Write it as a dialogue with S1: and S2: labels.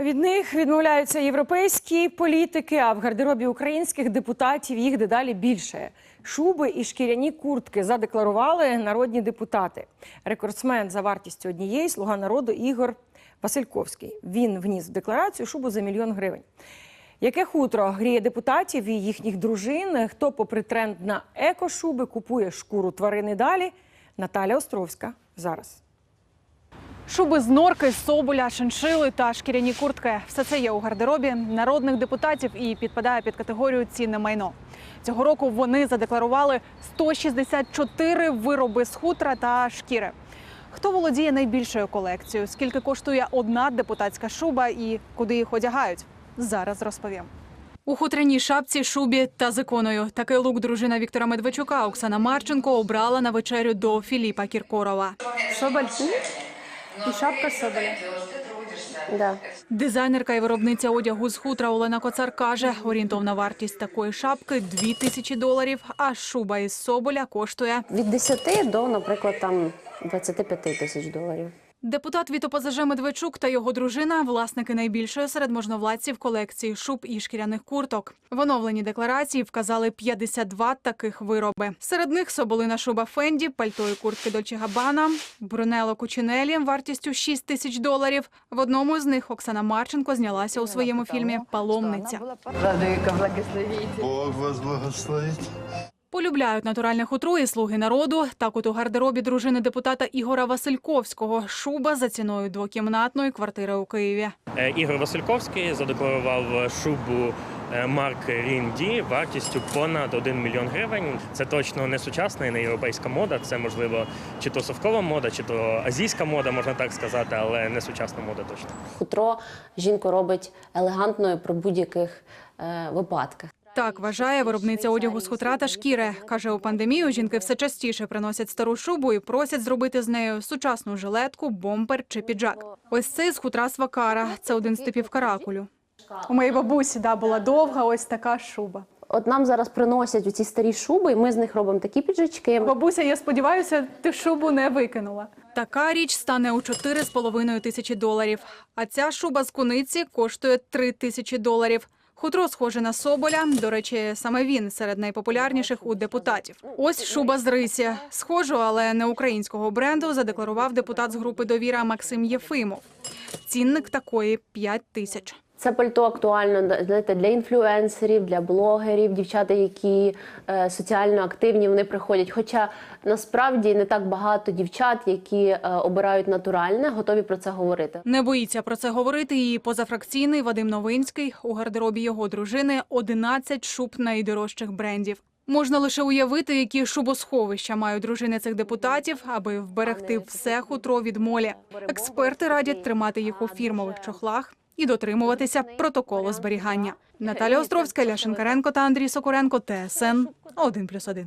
S1: Від них відмовляються європейські політики, а в гардеробі українських депутатів їх дедалі більше. Шуби і шкіряні куртки задекларували народні депутати. Рекордсмен за вартістю однієї слуга народу Ігор Васильковський. Він вніс в декларацію шубу за мільйон гривень. Яке хутро гріє депутатів і їхніх дружин? Хто, попри тренд на екошуби, купує шкуру тварини далі? Наталя Островська зараз.
S2: Шуби з норки, соболя, шиншили та шкіряні куртки. Все це є у гардеробі народних депутатів і підпадає під категорію цінне майно. Цього року вони задекларували 164 вироби з хутра та шкіри. Хто володіє найбільшою колекцією? Скільки коштує одна депутатська шуба і куди їх одягають? Зараз розповім. У хутряній шапці, шубі та з іконою. Такий лук дружина Віктора Медведчука Оксана Марченко обрала на вечерю до Філіпа Кіркорова.
S3: Соболь і шапка соболя. Да.
S2: Дизайнерка і виробниця одягу з хутра Олена Коцар каже, орієнтовна вартість такої шапки 2 тисячі доларів, а шуба із соболя коштує.
S3: Від 10 до, наприклад, там 25 тисяч доларів.
S2: Депутат від ОПЗЖ Медведчук та його дружина – власники найбільшої серед можновладців колекції шуб і шкіряних курток. В оновленій декларації вказали 52 таких вироби. Серед них соболина шуба Фенді, пальто і куртки Дольче Габбана, Брунело Кучинелі вартістю 6 тисяч доларів. В одному з них Оксана Марченко знялася у своєму фільмі «Паломниця».
S4: Бог вас благословить.
S2: Полюбляють натуральне хутро і слуги народу. Так от у гардеробі дружини депутата Ігора Васильковського шуба за ціною двокімнатної квартири у Києві.
S5: Е, Ігор Васильковський задекларував шубу е, марки Рінді вартістю понад 1 мільйон гривень. Це точно не сучасна і не європейська мода. Це можливо чи то совкова мода, чи то азійська мода, можна так сказати, але не сучасна мода точно.
S3: Хутро жінку робить елегантною при будь-яких е, випадках.
S2: Так вважає виробниця одягу з хутра та шкіри. Каже, у пандемію жінки все частіше приносять стару шубу і просять зробити з нею сучасну жилетку, бомпер чи піджак. Ось цей з хутра свакара. Це один з типів каракулю. У моєї бабусі да, була довга ось така шуба.
S3: От нам зараз приносять оці старі шуби, і ми з них робимо такі піджачки.
S2: Бабуся, я сподіваюся, ти шубу не викинула. Така річ стане у 4,5 тисячі доларів. А ця шуба з куниці коштує 3 тисячі доларів. Хутро схоже на соболя. До речі, саме він серед найпопулярніших у депутатів. Ось шуба з рисі. Схожу, але не українського бренду задекларував депутат з групи довіра Максим Єфимов. Цінник такої 5 тисяч.
S3: Це пальто актуально знаєте, для інфлюенсерів, для блогерів, дівчата, які е, соціально активні, вони приходять. Хоча насправді не так багато дівчат, які е, обирають натуральне, готові про це говорити.
S2: Не боїться про це говорити і позафракційний Вадим Новинський. У гардеробі його дружини 11 шуб найдорожчих брендів. Можна лише уявити, які шубосховища мають дружини цих депутатів, аби вберегти все хутро від молі. Експерти радять тримати їх у фірмових чохлах і дотримуватися протоколу зберігання. Наталя Островська, Ляшенкаренко та Андрій Сокуренко, ТСН 1+,1.